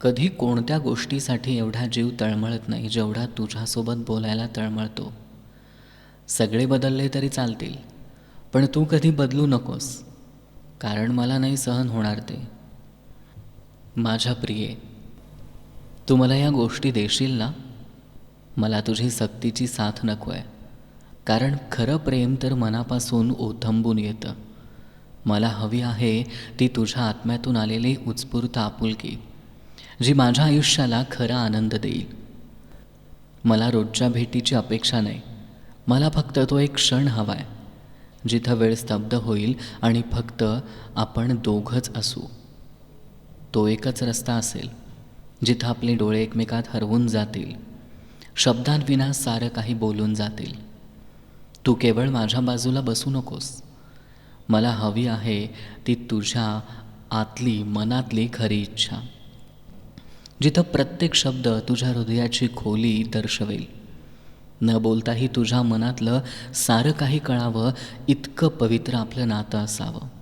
कधी कोणत्या गोष्टीसाठी एवढा जीव तळमळत नाही जेवढा तुझ्यासोबत बोलायला तळमळतो. सगळे बदलले तरी चालतील पण तू कधी बदलू नकोस कारण मला नाही सहन होणार ते. माझ्या प्रिये तू मला या गोष्टी देशील ना? मला तुझी सक्तीची साथ नको आहे कारण खरं प्रेम तर मनापासून ओथंबून येतं. मला हवी आहे ती तुझ्या आत्म्यातून आलेली उत्स्फूर्त आपुलकी. जी माझ्या आयुष्याला खरा आनंद देईल. मला रोजच्या भेटीची अपेक्षा नाही. मला फक्त तो एक क्षण हवा आहे जिथं वेळ स्तब्ध होईल आणि फक्त आपण दोघंच असू. तो एकच रस्ता असेल जिथं आपले डोळे एकमेकात हरवून जातील. शब्दांविना सारं काही बोलून जातील. तू केवळ माझ्या बाजूला बसू नकोस. मला हवी आहे ती तुझ्या आतली मनातली खरी इच्छा. जिथं प्रत्येक शब्द तुझ्या हृदयाची खोली दर्शवेल. न बोलताही तुझ्या मनातलं सारं काही कळावं इतकं पवित्र आपलं नातं असावं.